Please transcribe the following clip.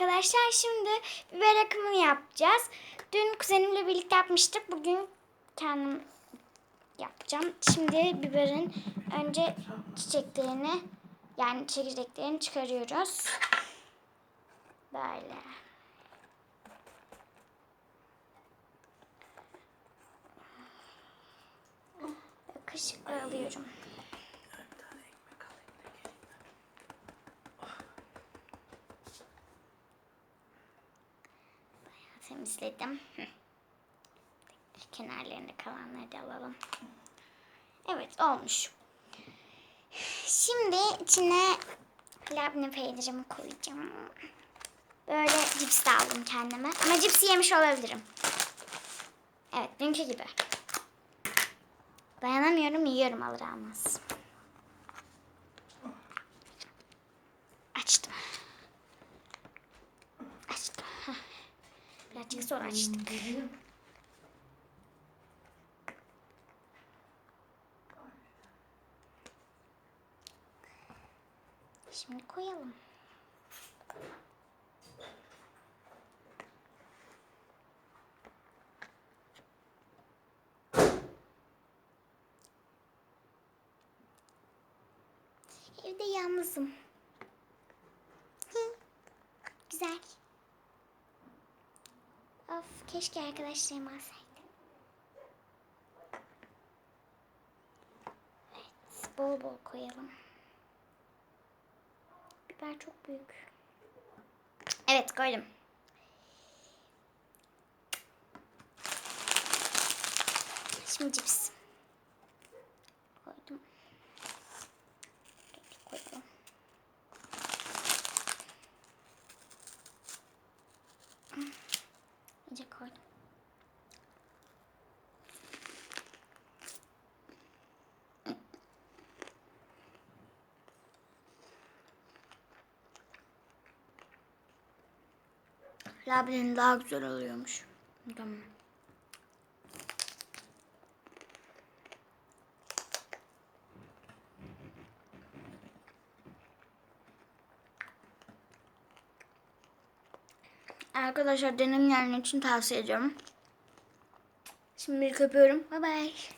arkadaşlar. Şimdi biber akımını yapacağız. Dün kuzenimle birlikte yapmıştık. Bugün kendim yapacağım. Şimdi biberin önce çiçeklerini yani çekirdeklerini çıkarıyoruz. Böyle. Kaşıkla alıyorum. Temizledim. Kenarlarında kalanları da alalım. Evet olmuş. Şimdi içine labne peynirimi koyacağım. Böyle cips de aldım kendime. Ama cipsi yemiş olabilirim. Evet dünkü gibi. Dayanamıyorum yiyorum alır almaz. Birazcık zor açtık. Şimdi koyalım. Evde yalnızım. Güzel. Of keşke arkadaşlarım alsaydı. Evet bol bol koyalım. Biber çok büyük. Evet koydum. Şimdi cips. Koydum. Koyalım. İyice koydum. Labnenin daha güzel oluyormuş. Tamam. Arkadaşlar denemeyenler için tavsiye ediyorum. Şimdi öpüyorum. Bye bye.